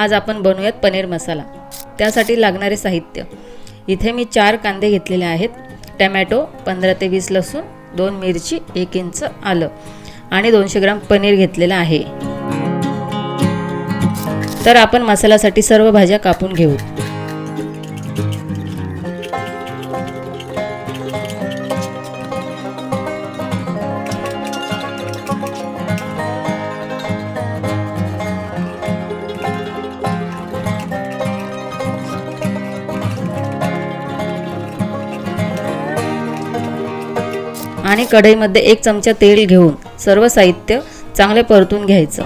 आज आपण बनवूयात पनीर मसाला. त्यासाठी लागणारे साहित्य. इथे मी चार कांदे घेतलेले आहेत. टमॅटो पंधरा ते वीस लसूण दोन मिरची एक इंच आलं आणि दोनशे ग्राम पनीर घेतलेलं आहे. तर आपण मसाल्यासाठी सर्व भाज्या कापून घेऊ. आणि कढईमध्ये एक चमचा तेल घेऊन सर्व साहित्य चांगले परतून घ्यायचं.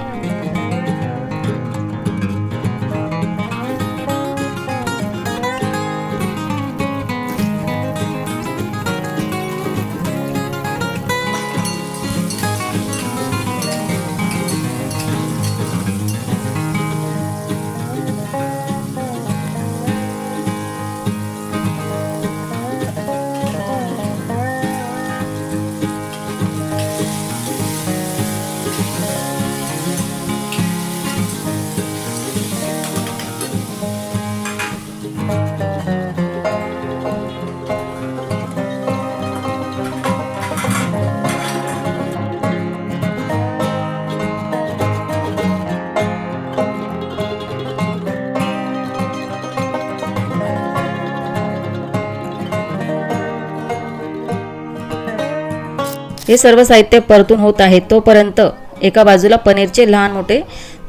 हे सर्व साहित्य परतून होत आहे तोपर्यंत एका बाजूला पनीरचे लहान मोठे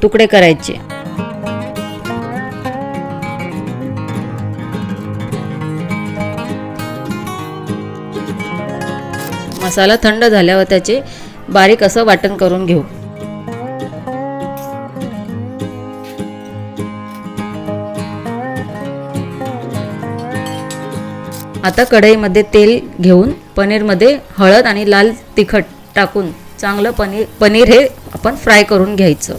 तुकडे करायचे. मसाला थंड झाल्यावर त्याचे बारीक असं वाटण करून घेऊ. आता कढईमध्ये तेल घेऊन पनीरमध्ये हळद आणि लाल तिखट टाकून चांगलं पनीर पनीर हे आपण फ्राय करून घ्यायचं.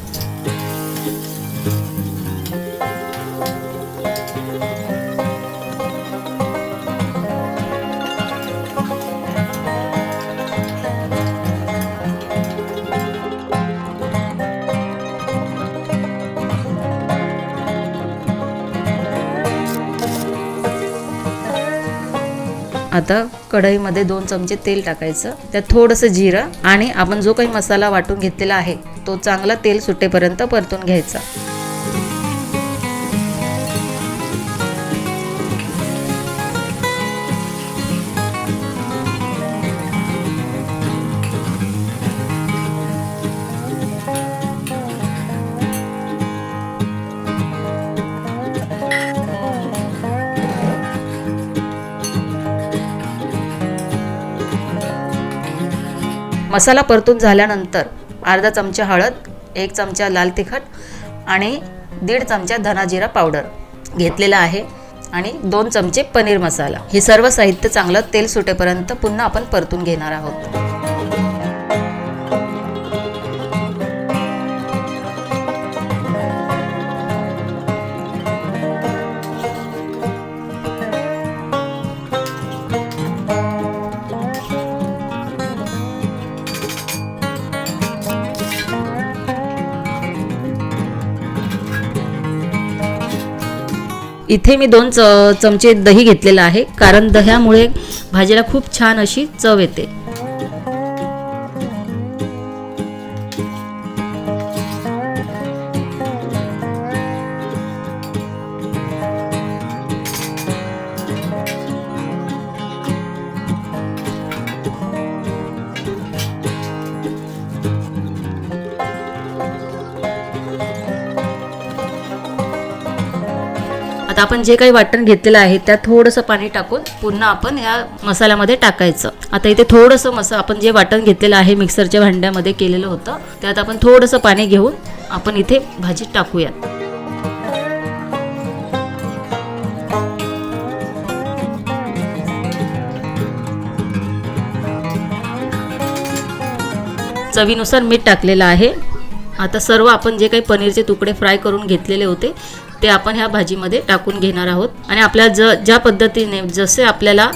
आता कढईमध्ये दोन चमचे तेल टाकायचं. त्यात थोडंसं जिरं आणि आपण जो काही मसाला वाटून घेतलेला आहे तो चांगला तेल सुटेपर्यंत परतून घ्यायचा. मसाला परतून झाल्यानंतर अर्धा चमचा हळद एक चमचा लाल तिखट आणि दीड चमचा धनाजिरा पावडर घेतलेला आहे आणि दोन चमचे पनीर मसाला. हे सर्व साहित्य चांगलं तेल सुटेपर्यंत पुन्हा आपण परतून घेणार आहोत. इथे मी दोन च चमचे दही घेतलेलं आहे कारण दह्यामुळे भाजीला खूप छान अशी चव येते. आता आपण जे काही वाटण घेतलेलं आहे त्यात थोडंसं पाणी टाकून पुन्हा आपण या मसाल्यामध्ये टाकायचं. आता इथे थोडंसं मसा आपण जे वाटण घेतलेलं आहे मिक्सरच्या भांड्यामध्ये केलेलं होतं त्यात आपण थोडंसं पाणी घेऊन आपण इथे भाजीत टाकूयात चवीनुसार मीठ टाकलेलं आहे. आता सर्व आपण जे काही पनीरचे तुकडे फ्राय करून घेतलेले होते ते आपण ह्या भाजीमध्ये टाकून घेणार आहोत. आणि आपल्या ज ज्या पद्धतीने जसे आपल्याला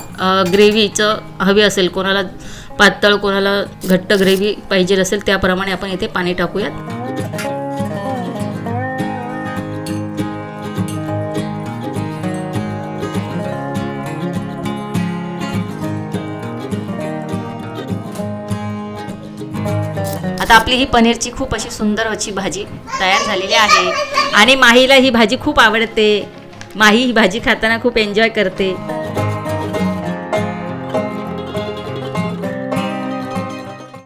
ग्रेव्हीचं हवे असेल कोणाला पातळ कोणाला घट्ट ग्रेव्ही पाहिजे असेल त्याप्रमाणे आपण इथे पाणी टाकूयात. आता आपली ही पनीरची खूप अशी सुंदर अशी भाजी तयार झालेली आहे. आणि माहीला ही भाजी खूप आवडते. माही ही भाजी खाताना खूप एन्जॉय करते.